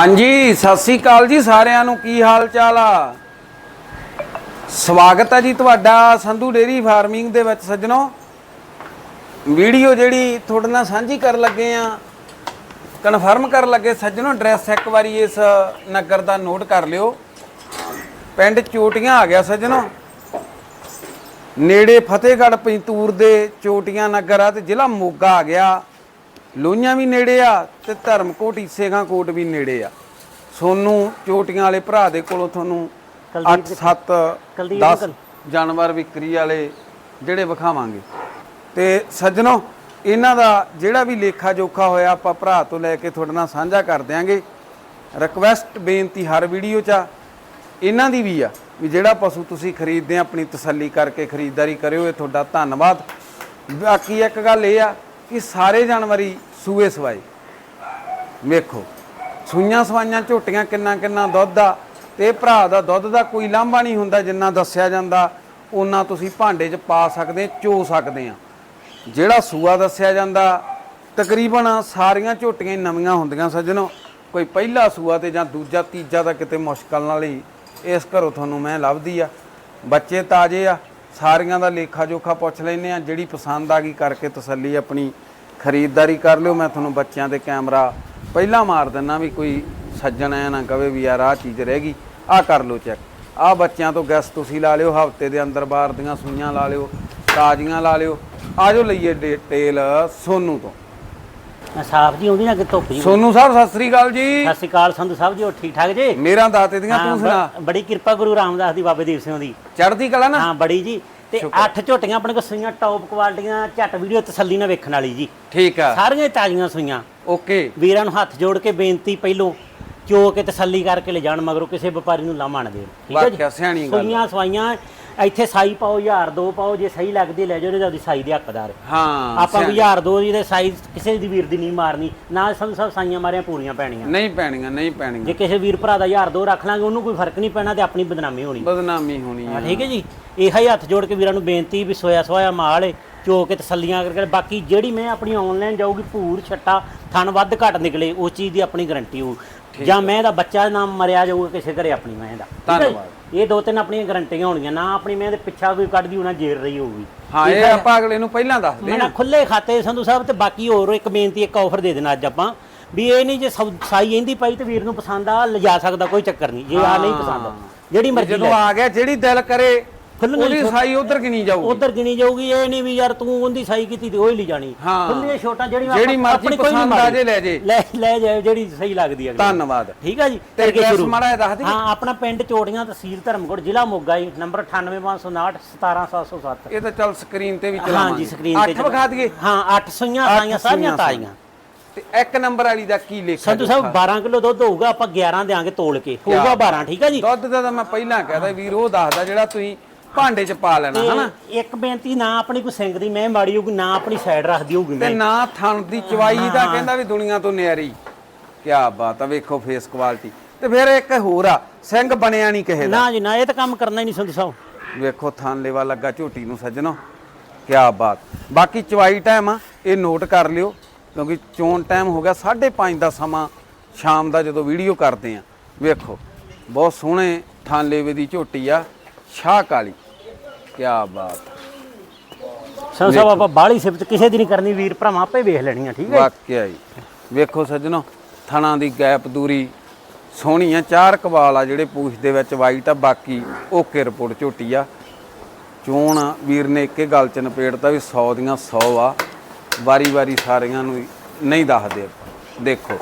ਹਾਂਜੀ, ਸਤਿ ਸ੍ਰੀ ਅਕਾਲ ਜੀ ਸਾਰਿਆਂ ਨੂੰ। ਕੀ ਹਾਲ ਚਾਲ ਆ? ਸਵਾਗਤ ਹੈ ਜੀ ਤੁਹਾਡਾ ਸੰਧੂ ਡੇਰੀ ਫਾਰਮਿੰਗ ਦੇ ਵਿੱਚ ਸੱਜਣੋ। ਵੀਡੀਓ ਜਿਹੜੀ ਤੁਹਾਡੇ ਨਾਲ ਸਾਂਝੀ ਕਰਨ ਲੱਗੇ ਆ ਕਨਫਰਮ ਕਰਨ ਲੱਗੇ। ਸੱਜਣੋ ਐਡਰੈਸ ਇੱਕ ਵਾਰੀ ਇਸ ਨਗਰ ਦਾ ਨੋਟ ਕਰ ਲਿਓ। ਪਿੰਡ ਚੋਟੀਆਂ ਆ ਗਿਆ ਸੱਜਣੋ। ਨੇੜੇ ਫਤਿਹਗੜ੍ਹ, ਪੰਤੂਰ ਦੇ ਚੋਟੀਆਂ ਨਗਰ ਆ ਤੇ ਜ਼ਿਲ੍ਹਾ ਮੋਗਾ ਆ ਗਿਆ। ਲੋਹੀਆਂ ਵੀ ਨੇੜੇ ਆ ਤੇ ਧਰਮਕੋਟ ਈਸੇਗਾਂ ਕੋਟ ਵੀ ਨੇੜੇ ਆ। ਸੋਨੂੰ ਚੋਟੀਆਂ ਵਾਲੇ ਭਰਾ ਦੇ ਕੋਲੋਂ ਤੁਹਾਨੂੰ 8 7 ਕੁਲਦੀਪ 10 ਅੰਕਲ। ਜਾਨਵਰ ਵਿਕਰੀ ਵਾਲੇ ਜਿਹੜੇ ਵਿਖਾਵਾਂਗੇ। ਤੇ ਸੱਜਣੋ ਇਹਨਾਂ ਦਾ ਜਿਹੜਾ ਵੀ ਲੇਖਾ ਜੋਖਾ ਹੋਇਆ ਆਪਾਂ ਭਰਾ ਤੋਂ ਲੈ ਕੇ ਤੁਹਾਡੇ ਨਾਲ ਸਾਂਝਾ ਕਰ ਦਿਆਂਗੇ। ਰਿਕਵੈਸਟ ਬੇਨਤੀ ਹਰ ਵੀਡੀਓ 'ਚ ਆ। ਇਹਨਾਂ ਦੀ ਵੀ ਆ ਵੀ ਜਿਹੜਾ ਪਸ਼ੂ ਤੁਸੀਂ ਖਰੀਦਦੇ ਆ ਆਪਣੀ ਤਸੱਲੀ ਕਰਕੇ ਖਰੀਦਦਾਰੀ ਕਰਿਓ ਇਹ ਤੁਹਾਡਾ ਧੰਨਵਾਦ। ਬਾਕੀ ਇੱਕ ਗੱਲ ਇਹ ਆ ਕਿ ਸਾਰੇ ਜਾਨਵਰੀ ਸੂਏ ਸਵਾਏ। ਵੇਖੋ, ਸੂਈਆਂ ਸਵਾਈਆਂ ਝੋਟੀਆਂ ਕਿੰਨਾ ਕਿੰਨਾ ਦੁੱਧ ਆ, ਤੇ ਭਰਾ ਦਾ ਦੁੱਧ ਦਾ ਕੋਈ ਲਾਂਭਾ ਨਹੀਂ ਹੁੰਦਾ ਜਿੰਨਾ ਦੱਸਿਆ ਜਾਂਦਾ ਉਹਨਾਂ ਤੁਸੀਂ ਭਾਂਡੇ 'ਚ ਪਾ ਸਕਦੇ, ਚੋ ਸਕਦੇ ਆ। ਜਿਹੜਾ ਸੂਆ ਦੱਸਿਆ ਜਾਂਦਾ, ਤਕਰੀਬਨ ਸਾਰੀਆਂ ਝੋਟੀਆਂ ਨਵੀਆਂ ਹੁੰਦੀਆਂ ਸੱਜਣੋ। ਕੋਈ ਪਹਿਲਾ ਸੂਆ ਤੇ ਜਾਂ ਦੂਜਾ ਤੀਜਾ ਤਾਂ ਕਿਤੇ ਮੁਸ਼ਕਲ ਨਾਲ ਹੀ ਇਸ ਘਰੋਂ ਤੁਹਾਨੂੰ ਮੈਂ ਲੱਭਦੀ ਆ। ਬੱਚੇ ਤਾਜ਼ੇ ਆ ਸਾਰੀਆਂ ਦਾ ਲੇਖਾ ਜੋਖਾ ਪੁੱਛ ਲੈਨੇ ਆ ਜਿਹੜੀ ਪਸੰਦ ਆ ਗਈ ਕਰਕੇ ਤਸੱਲੀ ਆਪਣੀ ਖਰੀਦਦਾਰੀ ਕਰ ਲਿਓ। ਮੈਂ ਤੁਹਾਨੂੰ ਬੱਚਿਆਂ ਦੇ ਕੈਮਰਾ ਪਹਿਲਾਂ ਮਾਰ ਦਿੰਨਾ ਵੀ ਕੋਈ ਸੱਜਣ ਐ ਨਾ ਕਵੇ ਵੀ ਯਾਰ ਆਹ ਚੀਜ਼ ਰਹਿ ਗਈ। ਆਹ ਕਰ ਲਓ ਚੈੱਕ ਆਹ ਬੱਚਿਆਂ ਤੋਂ ਗੈਸ ਤੁਸੀਂ ਲਾ ਲਿਓ। ਹਫ਼ਤੇ ਦੇ ਅੰਦਰ ਬਾਹਰ ਦੀਆਂ ਸੂਈਆਂ ਲਾ ਲਿਓ, ਤਾਜ਼ੀਆਂ ਲਾ ਲਿਓ। ਆਜੋ ਲਈਏ ਡਿਟੇਲ ਸੋਨੂ ਤੋਂ। ਸਾਫ਼ ਜੀ ਆਉਂਦੀ ਨਾ ਕਿ ਧੁੱਪ ਜੀ। ਸੋਨੂ ਸਾਹਿਬ ਸਤਿ ਸ੍ਰੀ ਅਕਾਲ ਜੀ। ਸਤਿ ਸ਼੍ਰੀ ਅਕਾਲ ਸੰਧੂ ਸਾਹਿਬ ਜੀ ਹੋਰ ਠੀਕ ਠਾਕ ਜੀ? ਮੇਰਾ ਦਾਤੇ ਦੀਆਂ ਹਾਂ, ਤੂੰ ਸੁਣਾ। ਬੜੀ ਕਿਰਪਾ ਗੁਰੂ ਰਾਮਦਾਸ ਦੀ ਬਾਬੇ ਦੀਪ ਸਿੰਘ ਦੀ। ਚੜ੍ਹਦੀ ਕਲਾ ਨਾ। ਹਾਂ ਬੜੀ ਜੀ। ਤੇ ਅੱਠ ਝੋਟੀਆਂ ਆਪਣੇ ਕੋਲ ਸੂਈਆਂ ਟੌਪ ਕੁਆਲਟੀਆਂ ਝੱਟ ਵੀਡੀਓ ਤਸੱਲੀ ਨਾਲ ਵੇਖਣ ਵਾਲੀ ਜੀ। ਠੀਕ ਆ। ਸਾਰੀਆਂ ਹੀ ਤਾਜ਼ੀਆਂ ਸੂਈਆਂ। ਓਕੇ। ਵੀਰਾਂ ਨੂੰ ਹੱਥ ਜੋੜ ਕੇ ਬੇਨਤੀ ਪਹਿਲੋਂ ਚੋ ਕੇ ਤਸੱਲੀ ਕਰਕੇ ਲੈ ਜਾਣ ਮਗਰੋਂ ਕਿਸੇ ਵਪਾਰੀ ਨੂੰ ਲਾਮਾ ਨਾ ਦੇਣ। ਠੀਕ ਹੈ ਜੀ? ਸਿਆਣੀ ਗੱਲ। ਸੂਈਆਂ ਸਵਾਈਆਂ ਇੱਥੇ ਸਾਈ ਪਾਓ ਹਜ਼ਾਰ ਦੋ ਪਾਓ ਜੇ ਸਹੀ ਲੱਗਦੀ ਲੈ ਜਾਓ ਇਹਦੀ ਸਾਈ ਦੇ ਹੱਕਦਾਰ। ਹਾਂ ਆਪਾਂ। ਵੀ ਹਜ਼ਾਰ ਦੋ ਦੀ ਤੇ ਸਾਈ ਕਿਸੇ ਦੀ ਵੀਰ ਦੀ ਨਹੀਂ ਮਾਰਨੀ ਨਾ ਸੰਧੂ ਸਾਹਿਬ ਸਾਈਆਂ ਮਾਰਿਆਂ ਪੂਰੀਆਂ ਪੈਣੀਆਂ। ਨਹੀਂ ਪੈਣੀਆਂ ਨਹੀਂ ਪੈਣੀਆਂ। ਜੇ ਕਿਸੇ ਵੀਰ ਭਰਾ ਦਾ ਹਜ਼ਾਰ ਦੋ ਰੱਖ ਲਾਂਗੇ ਉਹਨੂੰ ਕੋਈ ਫ਼ਰਕ ਨਹੀਂ ਪੈਣਾ ਤੇ ਆਪਣੀ ਬਦਨਾਮੀ ਹੋਣੀ। ਬਦਨਾਮੀ ਹੋਣੀ ਹਾਂ, ਠੀਕ ਹੈ ਜੀ? ਇਹੋ ਹੀ ਹੱਥ ਜੋੜ ਕੇ ਵੀਰਾਂ ਨੂੰ ਬੇਨਤੀ ਵੀ ਸੋਇਆ ਸੋਇਆ ਮਾਲ ਏ ਚੋ ਕੇ ਤਸੱਲੀਆਂ ਕਰਕੇ ਬਾਕੀ ਜਿਹੜੀ ਮੈਂ ਆਪਣੀ ਆਨਲਾਈਨ ਜਾਊਗੀ ਭੂਰ ਛੱਟਾ ਥਣ ਵੱਧ ਘੱਟ ਨਿਕਲੇ ਉਸ ਚੀਜ਼ ਦੀ ਆਪਣੀ ਗਾਰੰਟੀ ਹੋਊ। ਜਾਂ ਮੈਂ ਦਾ ਬੱਚਾ ਨਾ ਮਰਿਆ ਜਾਊਗਾ ਕਿਸੇ ਘਰੇ ਆਪਣੀ ਮੈਂ ਦਾ ਹੈ? ਧੰਨਵਾਦ। ਇਹ ਦੋ ਤਿੰਨ ਆਪਣੀਆਂ ਗਾਰੰਟੀਆਂ ਹੋਣਗੀਆਂ ਨਾ ਆਪਣੀ ਮੈਂ ਦੇ ਪਿੱਛਾ ਕੋਈ ਕੱਢਦੀ ਹੋਣਾ ਜੇਰ ਰਹੀ ਹੋਊਗੀ। ਹਾਂ ਇਹ ਆਪਾਂ ਅਗਲੇ ਨੂੰ ਪਹਿਲਾਂ ਦੱਸਦੇ ਨਾ ਖੁੱਲੇ ਖਾਤੇ ਸੰਧੂ ਸਾਹਿਬ ਤੇ ਬਾਕੀ ਹੋਰ ਇੱਕ ਬੇਨਤੀ ਇੱਕ ਆਫਰ ਦੇ ਦੇਣਾ ਅੱਜ ਆਪਾਂ ਵੀ ਇਹ ਨਹੀਂ ਜੇ ਸਾਈ ਇਹਦੀ ਪਾਈ ਤੇ ਵੀਰ ਨੂੰ ਪਸੰਦ ਆ ਲਿਜਾ ਸਕਦਾ ਕੋਈ ਚੱਕਰ ਨਹੀਂ। ਜੇ ਆ ਨਹੀਂ ਪਸੰਦ ਜਿਹੜੀ ਮਰਜ਼ੀ ਜਦੋਂ ਆ ਗਿਆ ਜਿਹੜੀ ਦਿਲ ਕਰੇ ਉਹਦੀ ਸਾਈ ਉਧਰ ਗਿਣੀ ਜਾਊਗੀ। ਉਧਰ ਗਿਣੀ ਜਾਊਗੀ ਇਹ ਨਹੀਂ ਵੀ ਯਾਰ ਤੂੰ ਉਹਦੀ ਸਾਈ ਕੀਤੀ ਤੇ ਉਹ ਹੀ ਲਈ ਜਾਣੀ। ਹਾਂ। ਖੁੱਲੀਆਂ ਛੋਟਾਂ ਜਿਹੜੀਆਂ ਜਿਹੜੀ ਆਪਾਂ- ਮਰਜ਼ੀ ਕੋਈ ਨਹੀਂ ਪਸੰਦ ਆ। ਜੇ ਲੈ ਜੇ। ਲੈ ਲੈ ਜਾਏ ਜਿਹੜੀ ਸਹੀ ਲੱਗਦੀ ਹੈ ਧੰਨਵਾਦ। ਠੀਕ ਆ ਜੀ? ਤੇ address ਸ਼ੁਰੂ। ਮਾੜਾ ਜਿਹਾ ਦੱਸ ਦਈਏ? ਹਾਂ ਆਪਣਾ ਪਿੰਡ ਚੋੜੀਆਂ ਤਹਿਸੀਲ ਧਰਮਕੋਟ ਜ਼ਿਲ੍ਹਾ ਮੋਗਾ ਜੀ ਨੰਬਰ 98559 17707 ਇਹ ਤਾਂ ਚੱਲ ਸਕਰੀਨ ਤੇ ਵੀ ਹਾਂ ਚਲਾਵਾਂਗੇ। ਜੀ ਸਕਰੀਨ ਤੇ ਅੱਠ ਵਿਖਾ ਦਈਏ। ਹਾਂ 8 ਸੂਈਆਂ ਅੱਠ ਸਾਈਆਂ ਸਾਰੀਆਂ ਸੂਈਆਂ ਤਾਜ਼ੀਆਂ। ਤੇ ਇੱਕ ਨੰਬਰ ਵਾਲੀ ਦਾ ਕੀ ਲੇਖਾ ਸੰਧੂ ਸਾਹਿਬ 12 ਕਿਲੋ ਦੁੱਧ ਹੋਊਗਾ ਆਪਾਂ 11 ਦੇਾਂਗੇ ਤੋਲ ਕੇ। ਹੋਊਗਾ 12 ਠੀਕ ਆ ਜੀ? ਦੁੱਧ ਦਾ ਤਾਂ ਮੈਂ ਪਹਿਲਾਂ ਕਹਦਾ ਵੀਰ ਉਹ ਦੱਸਦਾ ਜਿਹੜਾ ਤੁਸੀਂ ਭਾਂਡੇ 'ਚ ਪਾ ਲੈਣਾ ਹਨਾ? ਇੱਕ ਬੇਨਤੀ ਨਾ ਆਪਣੀ ਕੋਈ ਸਿੰਘ ਦੀ ਮੈਂ ਮਾੜੀ ਹੋਊਗੀ ਨਾ ਆਪਣੀ ਸਾਈਡ ਰੱਖਦੀ ਹੋਊਗੀ ਤੇ ਮੈਂ। ਨਾ ਥਣ ਦੀ ਚਵਾਈ ਦਾ ਕਹਿੰਦਾ ਵੀ ਦੁਨੀਆ ਤੋਂ ਨਿਆਰੀ। ਕੀ ਬਾਤ ਆ ਵੇਖੋ ਫੇਸ ਕੁਆਲਿਟੀ ਤੇ ਫਿਰ ਇੱਕ ਹੋਰ ਆ ਸਿੰਘ ਬਣਿਆ ਨਹੀਂ ਕਿਸੇ ਦਾ। ਨਾ ਜੀ ਨਾ ਇਹ ਤਾਂ ਕੰਮ ਕਰਨਾ ਹੀ ਨਹੀਂ ਸੰਧੂ ਸਾਹਿਬ। ਵੇਖੋ ਥਣ ਲੇਵਾ ਲੱਗਾ ਝੋਟੀ ਨੂੰ ਸੱਜਣੋ। ਕੀ ਬਾਤ। ਬਾਕੀ ਚਵਾਈ ਟਾਈਮ ਆ ਇਹ ਨੋਟ ਕਰ ਲਿਓ ਕਿਉਂਕਿ ਚੋਣ ਟਾਈਮ ਹੋ ਗਿਆ 5:30 ਦਾ ਸਮਾਂ ਸ਼ਾਮ ਦਾ ਜਦੋਂ ਵੀਡੀਓ ਕਰਦੇ ਆ। ਵੇਖੋ ਬਹੁਤ ਸੋਹਣੇ ਥਣ ਲੇਵੇ ਦੀ ਝੋਟੀ ਆ। ਸ਼ਾਹ ਕਾਲੀ ਕੀ ਬਾਤ। ਸੰਧੂ ਸਾਹਿਬ ਆਪਾਂ ਬਾਹਲੀ ਸਿਫਤ ਕਿਸੇ ਦੀ ਨਹੀਂ ਕਰਨੀ ਵੀਰ ਭਰਾਵਾਂ ਆਪੇ ਵੇਖ ਲੈਣੀਆਂ ਠੀਕ ਹੈ ਵਾਕਿਆ ਹੀ ਵੇਖੋ ਸੱਜਣੋ ਥਣਾ ਦੀ ਗੈਪ ਦੂਰੀ ਸੋਹਣੀ ਆ। ਚਾਰ ਕਵਾਲ ਆ ਜਿਹੜੇ ਪੂਛ ਦੇ ਵਿੱਚ ਵਾਈਟ ਆ ਬਾਕੀ ਓਕੇ ਰਿਪੋਰਟ ਝੋਟੀ ਆ। ਚੋਣ ਵੀਰ ਨੇ ਇੱਕੇ ਗੱਲ ਚ ਨਪੇੜਤਾ ਵੀ 100 ਦੀਆਂ 100 ਆ। ਵਾਰੀ ਵਾਰੀ ਸਾਰਿਆਂ ਨੂੰ ਨਹੀਂ ਦੱਸਦੇ। ਦੇਖੋ।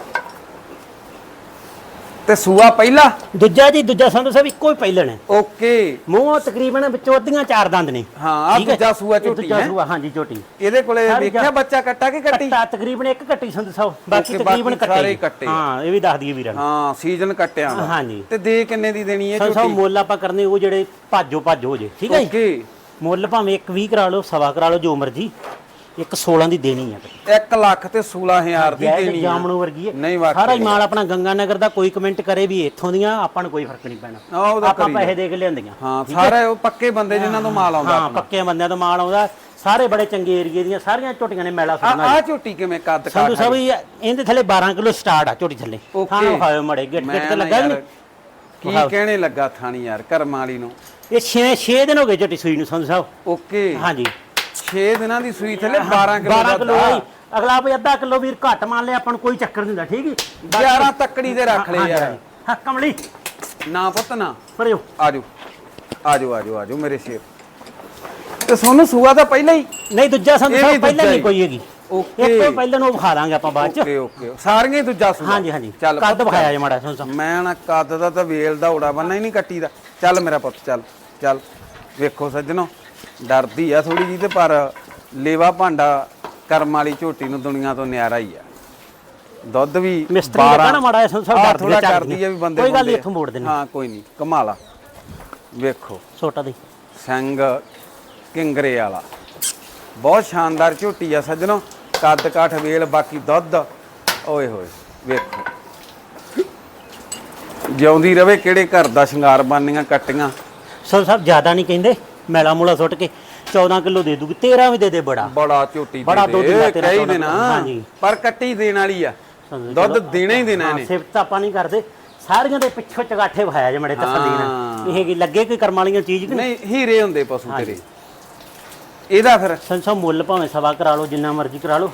ਤੇ ਸੂਆ ਪਹਿਲਾ? ਦੂਜਾ ਜੀ ਦੂਜਾ ਸੰਧੂ ਸਾਹਿਬ ਇੱਕੋ ਹੀ ਪਹਿਲਣ ਹੈ। ਓਕੇ। ਮੂੰਹ ਤਕਰੀਬਨ ਵਿੱਚੋਂ ਅੱਧੀਆਂ ਚਾਰ ਦੰਦ ਨੇ। ਹਾਂ ਆ ਠੀਕ ਹੈ? ਦੂਜਾ ਸੂਆ ਇਹ ਝੋਟੀ ਦੂਜਾ ਹੈ। ਸੂਆ ਹਾਂਜੀ ਝੋਟੀ। ਇਹਦੇ ਕੋਲੇ ਸਾਰੀ ਦੇਖਿਆ ਬੱਚਾ ਕੱਟਾ ਕਿ ਕੱਟੀ? ਕੱਟਾ ਤਕਰੀਬਨ ਇੱਕ ਕੱਟੀ ਸੰਧੂ ਸਾਹਿਬ ਬਾਕੀ Okay, ਤਕਰੀਬਨ ਸਾਰੇ ਕੱਟੇ ਕੱਟੇ ਆ। ਹਾਂ ਇਹ ਵੀ ਦੱਸ ਦਈਏ ਵੀਰਾਂ ਨੂੰ। ਹਾਂ ਸੀਜ਼ਨ ਕੱਟਿਆ ਦਾ ਹਾਂਜੀ। ਤੇ ਦੇ ਕਿੰਨੇ ਦੀ ਦੇਣੀ ਹੈ ਸੰਧੂ ਸਾਹਿਬ ਝੋਟੀ? ਮੁੱਲ ਆਪਾਂ ਕਰਨੇ ਉਹ ਜਿਹੜੇ ਭਾਜੋ ਭਾਜੋ ਹੋ ਜੇ। ਠੀਕ ਹੈ ਜੀ? ਓਕੇ। ਮੁੱਲ ਭਾਵੇਂ ਇੱਕ 20 ਕਰਾ ਲਓ ਸਵਾ ਕਰਾ ਲਓ ਜੋ ਮਰਜ਼ੀ। ਇੱਕ 16 ਦੀ ਦੇਣੀ ਹੈ 1 ਲੱਖ ਤੇ 16000 ਦੀ ਜੈ ਦੇਣੀ ਆ। ਜਾਮਣੂ ਵਰਗੀ ਹੈ ਨਹੀਂ ਵਾਕਿਆ ਸਾਰਾ ਹੀ ਮਾਲ ਆਪਣਾ ਗੰਗਾ ਨਗਰ ਦਾ ਕੋਈ ਕਮੈਂਟ ਕਰੇ ਵੀ ਇੱਥੋਂ ਦੀਆਂ ਆਪਾਂ ਨੂੰ ਕੋਈ ਫ਼ਰਕ ਨਹੀਂ ਪੈਣਾ। ਆਹ ਉਹਦਾ ਆਪਾਂ ਕਰੀ ਪੈਸੇ ਦੇ ਕੇ ਲਿਆਂਦੀਆਂ। ਹਾਂ ਸਾਰੇ ਉਹ ਪੱਕੇ ਬੰਦੇ ਜਿਨ੍ਹਾਂ ਤੋਂ ਮਾਲ ਆਉਂਦਾ ਹਾਂ ਪੱਕੇ ਬੰਦਿਆਂ ਤੋਂ ਮਾਲ ਆਉਂਦਾ। ਸਾਰੇ ਬੜੇ ਚੰਗੇ ਏਰੀਏ ਦੀਆਂ ਸਾਰੀਆਂ ਝੋਟੀਆਂ ਨੇ ਮੈਲਾ ਆ ਸੁਣਨਾ ਆ ਝੋਟੀ ਕਿਵੇਂ ਕੱਦ ਸੰਧੂ ਸਾਹਿਬ ਇਹ- ਇਹਦੇ ਥੱਲੇ 12 ਕਿਲੋ ਸਟਾਰਟ ਆ ਝੋਟੀ ਥੱਲੇ. ਹਾਂ ਖਾਓ ਮੜੇ ਗਿੱਟ ਗਿੱਟ ਤੇ ਮੈਂ ਨਾ ਲੱਗਾ ਯਾਰ, ਨਹੀਂ। ਕੀ। ਕਹਿਣੇ ਲੱਗਾ ਥਾਣੀ ਯਾਰ ਕਰਮਾਂ ਵਾਲੀ ਨੂੰ। ਇਹ 6 6 ਦਿਨ ਹੋ ਗਏ ਝੋਟੀ ਸੂਈ ਨੂੰ ਸੰਧੂ ਸਾਹਿਬ। ਓਕੇ। ਹਾਂਜੀ। 6 ਦਿਨਾਂ ਦੀ ਸੂਈ ਥੱਲੇ 12 ਕਿਲੋ 12 ਦਾ ਕਿਲੋ। ਅਗਲਾ ਵੀ ਅੱਧਾ ਕਿਲੋ ਵੀਰ ਘੱਟ ਮੰਨ ਲਿਆ ਆਪਾਂ ਨੂੰ ਕੋਈ ਚੱਕਰ ਨਹੀਂ ਹੁੰਦਾ ਠੀਕ ਹੈ? 11 ਤੱਕੜੀ ਦੇ ਰੱਖ ਲੈ ਯਾਰ। ਹਾਂ ਕਮਲੀ। ਨਾ ਪੁੱਤ ਨਾ। ਪਰਿਓ ਆਜੋ। ਆਜੋ ਆਜੋ ਆਜੋ ਮੇਰੇ ਸ਼ੇਰ। ਤੇ ਸੋਨੂੰ ਸੂਆ ਤਾਂ ਪਹਿਲਾਂ ਹੀ। ਨਹੀਂ ਦੂਜਾ ਸਾਹਿਬ ਪਹਿਲਾਂ ਨਹੀਂ। ਕੋਈ ਹੈਗੀ। ਓਕੇ। ਇੱਕ ਤੋਂ ਪਹਿਲਾਂ ਨੂੰ ਵਿਖਾ ਦਾਂਗੇ ਆਪਾਂ ਬਾਅਦ ਚ। Okay okay. ਸਾਰੀਆਂ ਹੀ ਦੂਜਾ ਸੂਆ। ਹਾਂਜੀ ਹਾਂਜੀ। ਚੱਲ ਕੱਦ ਵਿਖਾਇਆ ਜੇ ਮਾੜਾ ਸਾਹਿਬ ਮੈਂ ਨਾ ਕੱਦ ਦਾ ਤਾਂ ਵੇਲ ਦਾ ਉੜਾ ਬੰਨਾ ਹੀ ਨਹੀਂ ਕੱਟੀ ਦਾ। ਚੱਲ ਮੇਰਾ ਪੁੱਤ ਚੱਲ ਚੱਲ। ਵੇਖੋ ਸੱਜਣੋ। ਡਰਦੀ ਆ ਥੋੜੀ ਜੀ ਤੇ ਪਰ ਲੇਵਾ ਭਾਂਡਾ ਕਰਮ ਵਾਲੀ ਝੋਟੀ ਨੂੰ ਦੁਨੀਆ ਤੋਂ ਨਿਆਰਾ ਹੀ ਆ। ਦੁੱਧ ਵੀ ਮਿਸਤਰੀ ਨੇ ਮਾੜਾ ਜਿਹਾ ਡਰਦੀ ਥੋੜਾ ਕਰਦੀ ਆ ਵੀ ਬੰਦੇ ਕੋਈ ਗੱਲ ਨਹੀਂ, ਇੱਥੋਂ ਮੋੜ ਦਿੰਦੇ। ਹਾਂ ਕੋਈ ਨਹੀਂ ਕਮਾਲਾ ਵੇਖੋ। ਛੋਟਾ ਦੀ। ਸਿੰਘ ਕਿੰਗਰੇ ਵਾਲਾ। ਬਹੁਤ ਸ਼ਾਨਦਾਰ ਝੋਟੀ ਆ ਸੱਜਣੋ। ਕੱਦ ਕਾਠ ਵੇਲ ਬਾਕੀ ਦੁੱਧ। ਓਏ ਹੋਏ ਵੇਖੋ। ਜਿਉਂਦੀ ਰਵੇ ਕਿਹੜੇ ਘਰ ਦਾ ਸ਼ਿੰਗਾਰ ਬਾਨੀਆਂ ਕੱਟੀਆਂ। ਸੰਧੂ ਸਾਹਿਬ ਜ਼ਿਆਦਾ ਨਹੀਂ ਕਹਿੰਦੇ। ਮੈਲਾ ਮੂਲਾ ਸੁੱਟ ਕੇ 14 ਕਿਲੋ ਦੇ ਦੂਗੀ 13 ਵੀ ਦੇ ਦੇ ਬੜਾ। ਬੜਾ ਝੋਟੀ ਬੜਾ ਦੁੱਧ ਦੇ, ਤੇਰਾ ਚੌਦਾਂ ਦੇਣਾ ਹਾਂਜੀ। ਪਰ ਕੱਟੀ ਦੇਣ ਵਾਲੀ ਆ। ਦੁੱਧ ਦੇਣਾ ਹੀ ਦੇਣਾ ਨੇ ਸਿਫਤ ਆਪਾਂ ਨਹੀਂ ਕਰਦੇ। ਸਾਰੀਆਂ ਦੇ ਪਿੱਛੋਂ ਚਗਾਠੇ ਵਹਾਇਆ ਜੇ ਮੜੇ ਤਸੱਲੀ ਨਾਲ। ਇਹ ਕੀ ਲੱਗੇ ਕੋਈ ਕਰਮ ਵਾਲੀਆਂ ਚੀਜ਼ ਨਹੀਂ ਹੀਰੇ ਹੁੰਦੇ ਪਸ਼ੂ ਤੇਰੇ। ਇਹਦਾ ਫਿਰ? ਸਾਹਿਬ ਮੁੱਲ ਭਾਵੇਂ ਸਵਾ ਕਰਾ ਲਓ ਜਿੰਨਾ ਮਰਜ਼ੀ ਕਰਾ ਲਓ।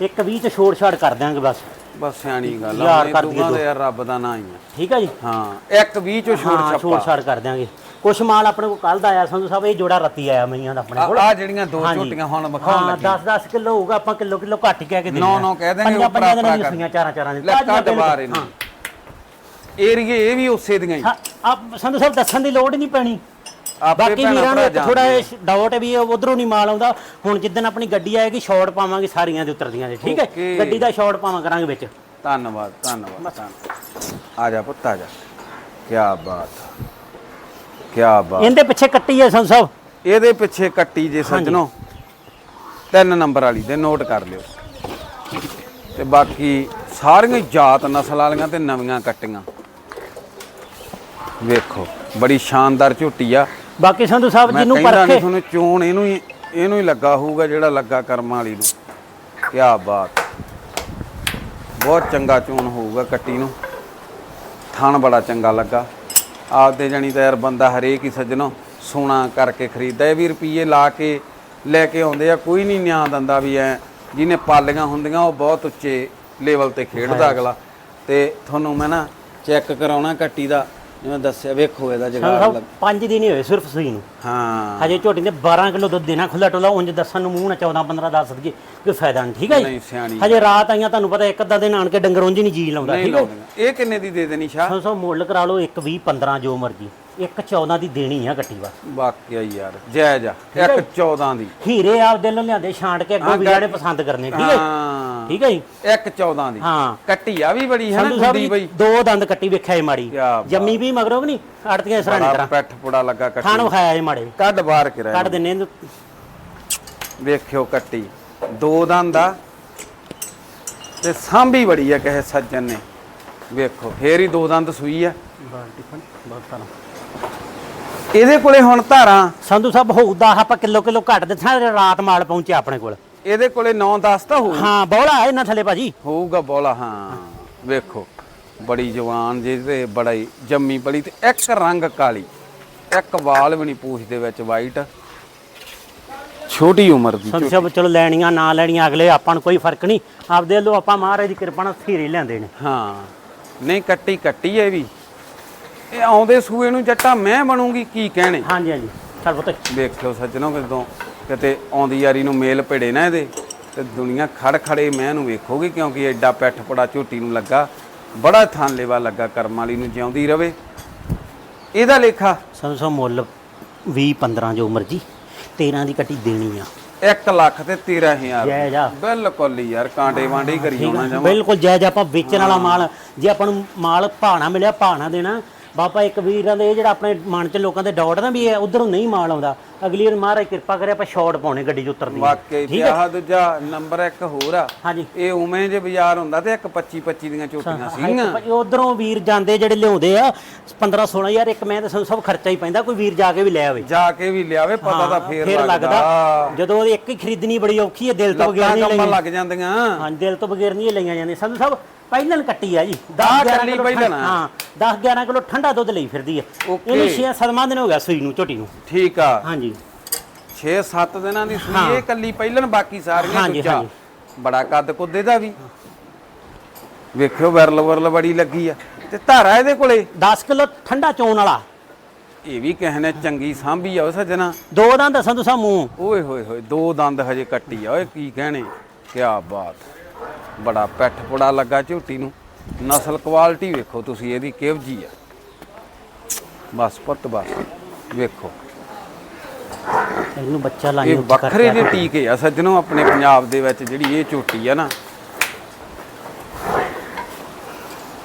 ਇੱਕ 20 ਚ ਛੋੜ ਛਾੜ ਕਰ ਦਿਆਂਗੇ ਬਸ। ਬਸ ਸਿਆਣੀ ਗੱਲ ਯਾਰ ਆ ਯਾਰ ਰੱਬ ਦਾ ਨਾਂ ਹੀ ਆ। ਠੀਕ ਆ ਜੀ? ਹਾਂ ਇੱਕ 20 ਚੋਂ ਛੋੜ ਛਾੜ ਕਰ ਦਿਆਂਗੇ। ਕੁਛ ਮਾਲ ਆਪਣੇ ਕੋਲ ਕੱਲ ਦਾ ਆਇਆ ਸੰਧੂ ਸਾਹਿਬ ਇਹ ਜੋੜਾ ਰੱਤੀ ਆਇਆ ਮਈਆਂ ਦਾ ਆਪਣੇ ਕੋਲ। ਆ ਜਿਹੜੀਆਂ ਦੋ ਹਾਂਜੀ। ਝੋਟੀਆਂ ਹੁਣ ਵਿਖਾਉਣ ਹਾਂ ਲੱਗੇ। 10 10 ਕਿਲੋ ਹੋਊਗਾ ਆਪਾਂ ਕਿਲੋ ਕਿਲੋ ਘੱਟ ਹੀ ਕਹਿ ਕੇ ਨੌ ਨੌ ਕਹਿ ਦੇਣਗੇ ਪੰਜਾਂ ਉੱਪਰ ਪੰਜਾਂ ਦੀਆਂ ਸੂਈਆਂ ਚਾਰਾਂ ਚਾਰਾਂ ਦੀ ਲੈ ਤਾਜ਼ੀਆਂ ਕੱਢ ਬਾਹਰ। ਇਹਨੂੰ ਏਰੀਏ ਇਹ ਵੀ ਉਸੇ ਦੀਆਂ ਹੀ। ਹਾਂ ਆਪ ਸੰਧੂ ਸਾਹਿਬ ਦੱਸਣ ਦੀ ਲੋੜ ਹੀ ਨਹੀਂ ਪੈਣੀ। ਆਪੇ ਬਾਕੀ ਭੈਣਾਂ ਵੀਰਾਂ ਭਰਾ ਨੂੰ ਥੋੜਾ ਡਾਊਟ ਵੀ ਉਧਰੋਂ ਨਹੀਂ ਮਾਲ ਆਉਂਦਾ। ਹੁਣ ਜਿੱਦਣ ਆਪਣੀ ਗੱਡੀ ਆਏਗੀ ਸ਼ਾਰਟ ਪਾਵਾਂਗੇ ਸਾਰੀਆਂ ਦੇ ਉਤਰਦੀਆਂ ਦੇ ਠੀਕ ਹੈ? Okay. ਗੱਡੀ ਦਾ ਸ਼ਾਰਟ ਪਾਵਾਂ ਕਰਾਂਗੇ ਵਿੱਚ। ਧੰਨਵਾਦ ਧੰਨਵਾਦ ਧੰਨਵਾਦ। ਆ ਜਾ ਪੁੱਤ ਆ ਜਾ। ਕੀ ਬਾਤ। ਕੀ ਬਾਤ। ਇਹਦੇ ਪਿੱਛੇ ਕੱਟੀ ਹੈ ਸੰਧੂ ਸਾਹਿਬ। ਇਹਦੇ ਪਿੱਛੇ ਕੱਟੀ ਜੇ ਸੱਜਣੋ। ਤਿੰਨ ਨੰਬਰ ਵਾਲੀ ਦੇ ਨੋਟ ਕਰ ਲਿਓ। ਤੇ ਬਾਕੀ ਸਾਰੀਆਂ ਜਾਤ ਨਸਲ ਵਾਲੀਆਂ ਤੇ ਨਵੀਆਂ ਕੱਟੀਆਂ। ਵੇਖੋ ਬੜੀ ਸ਼ਾਨਦਾਰ ਝੋਟੀ ਆ। ਬਾਕੀ ਸੰਧੂ ਸਾਹਿਬ ਜਿਹਨੂੰ ਪਰਖੇ ਤੁਹਾਨੂੰ ਚੋਣ ਇਹਨੂੰ ਹੀ ਇਹਨੂੰ ਹੀ ਲੱਗਾ ਹੋਊਗਾ ਜਿਹੜਾ ਲੱਗਾ ਕਰਮਾਂ ਵਾਲੀ ਨੂੰ। ਕੀ ਬਾਤ। ਬਹੁਤ ਚੰਗਾ ਚੋਣ ਹੋਊਗਾ ਕੱਟੀ ਨੂੰ। ਥਣ ਬੜਾ ਚੰਗਾ ਲੱਗਾ। ਆਪਦੇ ਜਣੀ ਤਾਂ ਯਾਰ ਬੰਦਾ ਹਰੇਕ ਹੀ ਸੱਜਣੋ ਸੋਨਾ ਕਰਕੇ ਖਰੀਦਦਾ ਇਹ ਵੀ ਰੁਪਏ ਲਾ ਕੇ ਲੈ ਕੇ ਆਉਂਦੇ ਆ ਕੋਈ ਨਹੀਂ ਨਿਆਂ ਦਿੰਦਾ ਵੀ ਐ ਜਿਹਨੇ ਪਾਲੀਆਂ ਹੁੰਦੀਆਂ ਉਹ ਬਹੁਤ ਉੱਚੇ ਲੈਵਲ ਤੇ ਖੇਡਦਾ ਅਗਲਾ। ਤੇ ਤੁਹਾਨੂੰ ਮੈਂ ਨਾ ਚੈੱਕ ਕਰਾਉਣਾ ਕੱਟੀ ਦਾ। ਜਿਵੇਂ ਦੱਸਿਆ ਵੇਖੋ ਇਹਦਾ ਜਗਾੜ ਸਾਹਿਬ ਲੱਗ 5 ਦਿਨ ਹੀ ਹੋਏ ਸਿਰਫ ਸੂਈ ਨੂੰ। ਹਾਂ। ਹਜੇ ਝੋਟੀ ਨੇ 12 ਕਿਲੋ ਦੁੱਧ ਦੇਣਾ ਖੁੱਲਾ ਟੋਲਾ ਉਂਝ ਦੱਸਣ ਨੂੰ ਮੂੰਹ ਨਾ 14 15 ਦੱਸ ਦਈਏ ਕੋਈ ਫਾਇਦਾ ਨਹੀਂ ਠੀਕ ਹੈ ਨਹੀਂ ਸਿਆਣੀ ਹਜੇ ਰਾਤ ਆਈਆਂ ਤੁਹਾਨੂੰ ਪਤਾ ਇੱਕ ਅੱਧਾ ਦਿਨ ਆਣ ਕੇ ਡੰਗਰ ਉਂਝ ਨਹੀਂ ਜੀ ਲਾਉਂਦਾ ਨਹੀਂ ਠੀਕ ਹੈ ਲਾਉਂਦੀਆਂ ਇਹ ਕਿੰਨੇ ਦੀ ਦੇ ਦੇਣੀ ਸ਼ਾਹ? ਸਾਹਿਬ ਮੁੱਲ ਕਰਾ ਲਓ 1 20 15 ਜੋ ਮਰਜ਼ੀ। ਇੱਕ 14 ਦੀ ਦੇਣੀ ਆ ਗੱਟੀ ਬਸ ਵਾਕਿਆ ਹੀ ਯਾਰ ਜਾਇਜ਼ ਆ ਇੱਕ 14 ਦੀ। ਹੀਰੇ ਆਪ ਦਿਲ ਨੂੰ ਲਿਆਂਦੇ ਛਾਂਟ ਕੇ ਅੱਗੋਂ ਵੀਰਾਂ ਨੇ ਪਸੰਦ ਕਰਨੇ ਠੀਕ ਹੈ ਹਾਂ। ਠੀਕ ਹੈ ਜੀ? ਇੱਕ 14 ਦੀ। ਹਾਂ। ਕੱਟੀ ਆ ਵੀ ਬੜੀ ਹੈ ਨਾ ਸੰਧੂ ਸਾਹਿਬ ਗੁੱਡੀ ਜੀ ਬਈ। ਦੋ ਦੰਦ ਕੱਟੀ ਵੇਖਿਆ ਏ ਮਾੜੀ। ਕਿਆ ਬਾਤ। ਜੰਮੀ ਵੀ ਮਗਰੋਂ ਵੀ ਨਹੀਂ ਅੜਤੀਆਂ ਸਰਾਣੇ ਬੜਾ ਕਰਾਂ। ਪੈਠ ਪੁੜਾ ਲੱਗਾ ਖਾਣ ਕੱਟੀ ਵਿਖਾਇਆ ਏ ਮਾੜੇ। ਕੱਢ ਬਾਹਰ ਕੇ ਕੱਢ ਦਿੰਨੇ ਇਹਨੂੰ। ਵੇਖਿਓ ਕੱਟੀ। ਦੋ ਦੰਦ ਆ। ਤੇ ਸਾਂਭੀ ਬੜੀ ਆ ਕਹੇ ਸੱਜਣ ਨੇ। ਵੇਖੋ ਫੇਰ ਹੀ ਦੋ ਦੰਦ ਸੂਈ ਆ। ਇਹਦੇ ਕੋਲੇ ਹੁਣ ਧਾਰਾਂ ਸੰਧੂ ਸਾਹਿਬ ਹੋਊਦਾ ਆਪਾਂ ਕਿਲੋ ਕਿਲੋ ਘੱਟ ਦਿੱਤਾ ਰਾਤ ਮਾਲ ਪਹੁੰਚਿਆ ਆਪਣੇ ਕੋਲ। ਇਹਦੇ ਕੋਲੇ 9-10 ਤਾਂ ਹੋਊ। ਹਾਂ ਬੋਲਾ ਹੈ ਇਹਨਾਂ ਥੱਲੇ ਭਾਜੀ। ਹੋਊਗਾ ਬੋਲਾ ਹਾਂ। ਵੇਖੋ ਬੜੀ ਜਵਾਨ ਜਿਹਦੇ ਬੜਾ ਹੀ ਜੰਮੀ ਬੜੀ ਤੇ ਇੱਕ ਰੰਗ ਕਾਲੀ ਇੱਕ ਵਾਲ ਵੀ ਨਹੀਂ ਪੂਛ ਦੇ ਵਿੱਚ ਵਾਈਟ ਛੋਟੀ ਉਮਰ ਦੀ ਸੰਧੂ ਸਾਹਿਬ ਚਲੋ ਲੈਣੀਆਂ ਨਾ ਲੈਣੀਆਂ ਅਗਲੇ ਆਪਾਂ ਨੂੰ ਕੋਈ ਫ਼ਰਕ ਨਹੀਂ। ਆਪਦੇ ਵੱਲੋਂ ਆਪਾਂ ਮਹਾਰਾਜ ਦੀ ਕਿਰਪਾ ਨਾਲ ਥੀਰੇ ਲਿਆਂਦੇ ਨੇ। ਹਾਂ। ਨਹੀਂ ਕੱਟੀ ਕੱਟੀ ਹੈ ਵੀ। ਇਹ ਆਉਂਦੇ ਸੂਏ ਨੂੰ ਜੱਟਾ ਮੈਂ ਬਣੂਗੀ ਕੀ ਕਹਿਣੇ? ਹਾਂਜੀ ਹਾਂਜੀ। ਚੱਲ ਪੁੱਤ। ਵੇਖਿਓ ਸੱਜਣੋ ਕਿਦੋਂ ਕਿਤੇ ਆਉਂਦੀ ਯਾਰੀ ਨੂੰ ਮੇਲ ਭੇੜੇ ਨਾ ਇਹਦੇ ਤੇ ਦੁਨੀਆ ਖੜ ਖੜੇ ਮੈਂ ਨੂੰ ਵੇਖੋਗੀ ਕਿਉਂਕਿ ਐਡਾ ਪੈਠ ਪੜਾ ਝੋਟੀ ਨੂੰ ਲੱਗਾ ਬੜਾ ਥਾਨ ਲੈਵਾ ਲੱਗਾ ਕਰਮ ਵਾਲੀ ਨੂੰ ਜਿਉਂਦੀ ਰਵੇ। ਇਹਦਾ ਲੇਖਾ? ਸਾਹਿਬ ਮੁੱਲ 20 15 ਜੋ ਮਰਜ਼ੀ 13 ਦੀ ਕੱਟੀ ਦੇਣੀ ਆ। 1 ਲੱਖ ਤੇ 13000 ਜੈ ਜਾ। ਬਿਲਕੁਲ ਯਾਰ ਕਾਂਟੇ ਵਾਂਡੇ ਕਰੀ ਆਉਣਾ ਬਿਲਕੁਲ ਜਾਇਜ਼ ਆਪਾਂ ਵੇਚਣ ਵਾਲਾ ਮਾਲ ਜੇ ਆਪਾਂ ਨੂੰ ਮਾਲ ਭਾਣਾ ਮਿਲਿਆ ਭਾਣਾ ਦੇਣਾ ਬਾਬਾ ਇੱਕ ਵੀਰਾਂ ਦੇ ਇਹ ਜਿਹੜਾ ਆਪਣੇ ਮਨ ਚ ਲੋਕਾਂ ਦੇ ਡਾਊਟ ਨਾ ਵੀ ਇਹ ਉਧਰੋਂ ਨਹੀਂ ਮਾਲ ਆਉਂਦਾ। ਅਗਲੀ ਵਾਰ ਮਹਾਰਾਜ ਕਿਰਪਾ ਕਰੇ ਆਪਾਂ ਸ਼ਾਰਟ ਪਾਉਣੇ ਗੱਡੀ 'ਚ ਉਤਰਦੀ ਵਾਕਈ ਤੇ ਆਹ ਦੂਜਾ ਨੰਬਰ ਇੱਕ ਹੋਰ ਆ। ਇਹ ਉਵੇਂ ਜੇ ਬਾਜ਼ਾਰ ਹੁੰਦਾ ਤੇ ਇੱਕ 25 25 ਦੀਆਂ ਝੋਟੀਆਂ ਸੀਗੀਆਂ। ਉਧਰੋਂ ਵੀਰ ਜਾਂਦੇ ਜਿਹੜੇ ਲਿਆਉਂਦੇ ਆ 15 16000 ਇੱਕ ਮੈਂ ਤਾਂ ਸਭ ਖਰਚਾ ਹੀ ਪੈਂਦਾ ਕੋਈ ਵੀਰ ਜਾ ਕੇ ਵੀ ਲੈ ਆਵੇ। ਜਾ ਕੇ ਵੀ ਲਿਆਵੇ ਪਤਾ ਤਾਂ ਫੇਰ ਲੱਗਦਾ। ਜਦੋਂ ਇੱਕ ਹੀ ਖਰੀਦਣੀ ਬੜੀ ਔਖੀ ਹੈ ਦਿਲ ਤੋਂ ਬਗੈਰ ਨਹੀਂ ਲਈਆਂ। ਲੱਗ ਜਾਂਦੀਆਂ। ਹਾਂ ਦਿਲ ਤੋਂ ਬਗੈਰ ਨਹੀਂ ਲਈਆਂ ਜਾਂਦੀਆਂ। ਸੰਧੂ ਸਾਹਿਬ ਪਹਿਲਾਂ ਕੱਟੀ ਆ ਜੀ। 10 ਆਹ 11 ਕੱਲੀ ਆ। ਹਾਂ 10 11 ਕਿਲੋ ਠੰਡਾ ਦੁੱਧ ਲਈ ਫਿਰਦੀ ਆ। ਇਹਨੂੰ 6 7 ਦਿਨ ਹੋ ਗਿਆ ਸੂਈ ਨੂੰ ਝੋਟੀ ਨੂੰ। ਠੀਕ ਆ। ਹਾਂਜੀ। 6-7 ਦਿਨਾਂ ਦੀ ਸੂਈ ਇਹ ਕੱਲੀ ਪਹਿਲਨ ਬਾਕੀ ਸਾਰੀਆਂ ਦੂਜਾ। ਬੜਾ ਕੱਦ ਕੁੱਦੇ ਦਾ ਵੀ। ਵੇਖਿਓ ਵਰਲ ਵਰਲ ਬੜੀ ਲੱਗੀ ਆ। ਤੇ ਧਾਰਾ ਇਹਦੇ ਕੋਲੇ? 10 ਕਿਲੋ ਠੰਡਾ ਚੋਣ ਵਾਲਾ। ਇਹ ਵੀ ਕਹਿੰਦੇ ਚੰਗੀ ਸਾਂਭੀ ਆ ਉਹ ਸੱਜਣਾ। ਦੋ ਦੰਦ ਸੰਧੂ ਸਾਹਿਬ ਮੂੰਹ। ਓਏ ਹੋਏ ਹੋਏ ਦੋ ਦੰਦ ਹਜੇ ਕੱਟੀ ਆ। ਓਏ ਕੀ ਕਹਿਣੇ? ਕਿਆ ਬਾਤ। ਬੜਾ ਪੈਠ ਪੁੜਾ ਲੱਗਾ ਝੋਟੀ ਨੂੰ। ਨਸਲ ਕੁਆਲਿਟੀ ਵੇਖੋ ਤੁਸੀਂ ਇਹਦੀ ਕਿਹੋ ਜੀ ਆ। ਬਸ ਪੁੱਤ ਬਸ ਵੇਖੋ। ਇਹਨੂੰ ਬੱਚਾ ਲਾਈ ਇਹ ਵੱਖਰੇ ਜਿਹੇ ਟੀਕੇ ਆ ਸੱਜਣੋ ਆਪਣੇ ਪੰਜਾਬ ਦੇ ਵਿੱਚ ਜਿਹੜੀ ਇਹ ਝੋਟੀ ਆ ਨਾ।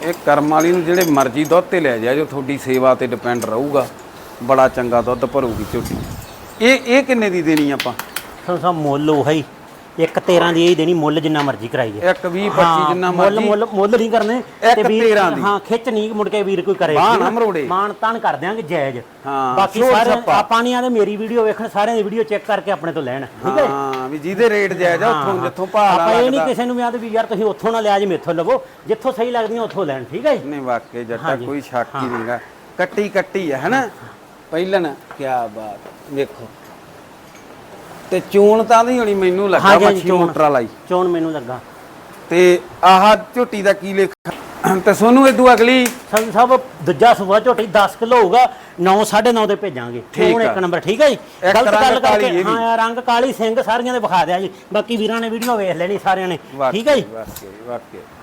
ਇਹ ਕਰਮ ਵਾਲੀ ਨੂੰ ਜਿਹੜੇ ਮਰਜ਼ੀ ਦੁੱਧ ਤੇ ਲੈ ਜਾ ਜੋ ਤੁਹਾਡੀ ਸੇਵਾ ਤੇ ਡਿਪੈਂਡ ਰਹੂਗਾ। ਬੜਾ ਚੰਗਾ ਦੁੱਧ ਭਰੂਗੀ ਝੋਟੀ। ਇਹ ਇਹ ਕਿੰਨੇ ਦੀ ਦੇਣੀ ਆਪਾਂ? ਸਾਹਿਬ ਮੁੱਲ ਉਹ। ਹੀ ਇੱਕ 13 ਦੀ ਇਹ ਦੇਣੀ ਮੁੱਲ ਜਿੰਨਾ ਮਰਜ਼ੀ ਕਰਾਈਏ ਇੱਕ 20 25 ਜਿੰਨਾ ਮੁੱਲ ਮਰਜ਼ੀ। ਮੁੱਲ ਮੁੱਲ ਨਹੀਂ ਕਰਨੇ 13 ਦੀ। ਹਾਂ ਖਿੱਚ ਨਹੀਂ ਮੁੜ ਕੇ ਵੀਰ ਕੋਈ ਕਰੇ। ਬਾਂਹ ਨਾ ਮਰੋੜੇ। ਮਾਨ ਤਾਨ ਕਰ ਦਿਆਂਗੇ ਜਾਇਜ਼। ਹਾਂ, ਬਾਕੀ ਸਾਰੇ। ਆਪਾਂ ਨਹੀਂ ਆਦੇ ਮੇਰੀ ਵੀਡੀਓ ਵੇਖਣ ਸਾਰਿਆਂ ਦੀ ਵੀਡੀਓ ਚੈੱਕ ਕਰਕੇ ਆਪਣੇ ਤੋਂ ਲੈਣ। ਠੀਕ ਹੈ ਹਾਂ ਵੀ ਜਿਹਦੇ ਰੇਟ ਜਾਇਜ਼ ਆ ਉੱਥੋਂ ਜਿੱਥੋਂ ਭਾਅ ਆਪਾਂ ਇਹ ਨਹੀਂ ਕਿਸੇ ਨੂੰ ਵੀ ਆਦੇ ਵੀ ਯਾਰ ਤੁਸੀਂ ਉੱਥੋਂ ਨਾ ਲਿਆ ਜੇ ਮੇਥੋਂ ਲਵੋ। ਜਿੱਥੋਂ ਸਹੀ ਲੱਗਦੀਆਂ ਉੱਥੋਂ ਲੈਣ। ਠੀਕ ਹੈ ਨਹੀਂ ਵਾਕਈ ਜੱਟਾ। ਕੋਈ ਸ਼ੱਕ ਹੀ ਨਹੀਂਗਾ ਕੱਟੀ ਕੱਟੀ ਹੈ ਹਨਾ? ਪਹਿਲਨ ਕੀ ਬਾਤ। ਵੇਖੋ। ਤੇ ਚੂਣ ਤਾਂ ਨਹੀਂ ਹੋਣੀ ਮੈਨੂੰ ਲੱਗਾ ਹਾਂਜੀ, ਹਾਂਜੀ, ਮੱਛੀ ਚੂਣ। ਮੋਟਰ ਵਾਲਾ ਹੀ। ਚੋਣ ਮੈਨੂੰ ਲੱਗਾ। ਤੇ ਆਹ ਝੋਟੀ ਦਾ ਕੀ ਲੇਖਾ? ਤੇ ਸੋਨੂੰ ਇਦੋਂ ਅਗਲੀ। ਸਾਹਿਬ ਦੂਜਾ ਸੂਆ ਝੋਟੀ 10 ਕਿਲੋ ਹੋਊਗਾ 9 9.5 ਦੇ ਭੇਜਾਂਗੇ। ਠੀਕ ਹੁਣ ਆ। ਇੱਕ ਨੰਬਰ ਠੀਕ ਹੈ ਜੀ? ਇੱਕ ਰੰਗ ਕਾਲੀ ਇਹ ਵੀ। ਹਾਂ ਰੰਗ ਕਾਲੀ ਸਿੰਘ ਸਾਰੀਆਂ ਦੇ ਵਿਖਾ ਦਿਆ ਜੀ। ਬਾਕੀ ਵੀਰਾਂ ਨੇ ਵੀਡੀਓ ਵੇਖ ਲੈਣੀ ਸਾਰਿਆਂ ਨੇ। ਠੀਕ ਹੈ ਜੀ?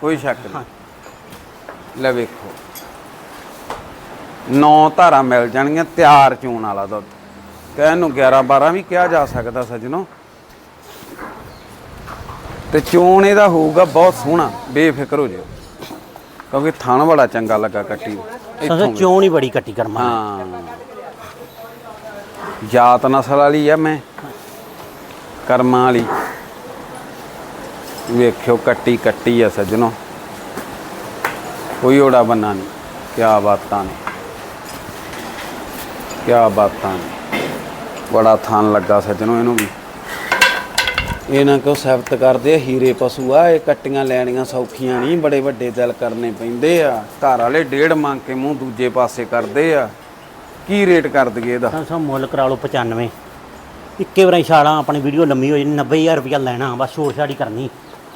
ਕੋਈ ਸ਼ੱਕ ਨਹੀਂ। ਲੈ ਵੇਖੋ। ਨੌ ਧਾਰਾਂ ਮਿਲ ਜਾਣਗੀਆਂ ਤਿਆਰ ਚੂਣ ਵਾਲਾ ਦੁੱਧ। ਕਹਿਣ ਨੂੰ 11 12 ਵੀ ਕਿਹਾ ਜਾ ਸਕਦਾ ਸੱਜਣੋ। ਤੇ ਚੂਣ ਇਹਦਾ ਹੋਊਗਾ ਬਹੁਤ ਸੋਹਣਾ ਬੇਫਿਕਰ ਹੋ ਜਿਓ। ਕਿਉਂਕਿ ਥਣ ਬੜਾ ਚੰਗਾ ਲੱਗਾ ਕੱਟੀ। ਇੱਥੋਂ ਚੋਣ ਹੀ ਬੜੀ ਕੱਟੀ ਕਰਮਾ ਹਾਂ। ਜਾਤ ਨਸਲ ਵਾਲੀ ਆ ਮੈਂ ਕਰਮਾਂ ਵਾਲੀ। ਵੇਖਿਓ ਕੱਟੀ ਕੱਟੀ ਆ ਸੱਜਣੋ। ਕੋਈ ਓੜਾ ਬੰਨਾ ਨਹੀਂ ਕਿਆ ਬਾਤਾਂ ਨੇ। ਕਿਆ ਬਾਤਾਂ ਨੇ। ਬੜਾ ਥਾਨ ਲੱਗਾ ਸੱਜਣੋ ਇਹਨੂੰ ਵੀ। ਇਹਨਾਂ ਕੋ ਸਬਤ ਕਰਦੇ ਆ ਹੀਰੇ ਪਸ਼ੂ ਆ ਇਹ ਕੱਟੀਆਂ ਲੈਣੀਆਂ ਸੌਖੀਆਂ ਨਹੀਂ ਬੜੇ ਵੱਡੇ ਦਿਲ ਕਰਨੇ ਪੈਂਦੇ ਆ। ਘਰ ਵਾਲੇ ਡੇਢ ਮੰਗ ਕੇ ਮੂੰਹ ਦੂਜੇ ਪਾਸੇ ਕਰਦੇ ਆ। ਕੀ ਰੇਟ ਕਰ ਦਈਏ ਇਹਦਾ? ਸਾਹਿਬ ਮੁੱਲ ਕਰਾ ਲਓ 95 ਇੱਕੇ ਵਾਰੀ ਛਾਲਾਂ ਆਪਣੀ ਵੀਡੀਓ ਲੰਮੀ ਹੋ ਜਾਣੀ 90000 ਰੁਪਇਆ ਲੈਣਾ ਬਸ ਛੋੜ ਛਾੜੀ ਕਰਨੀ।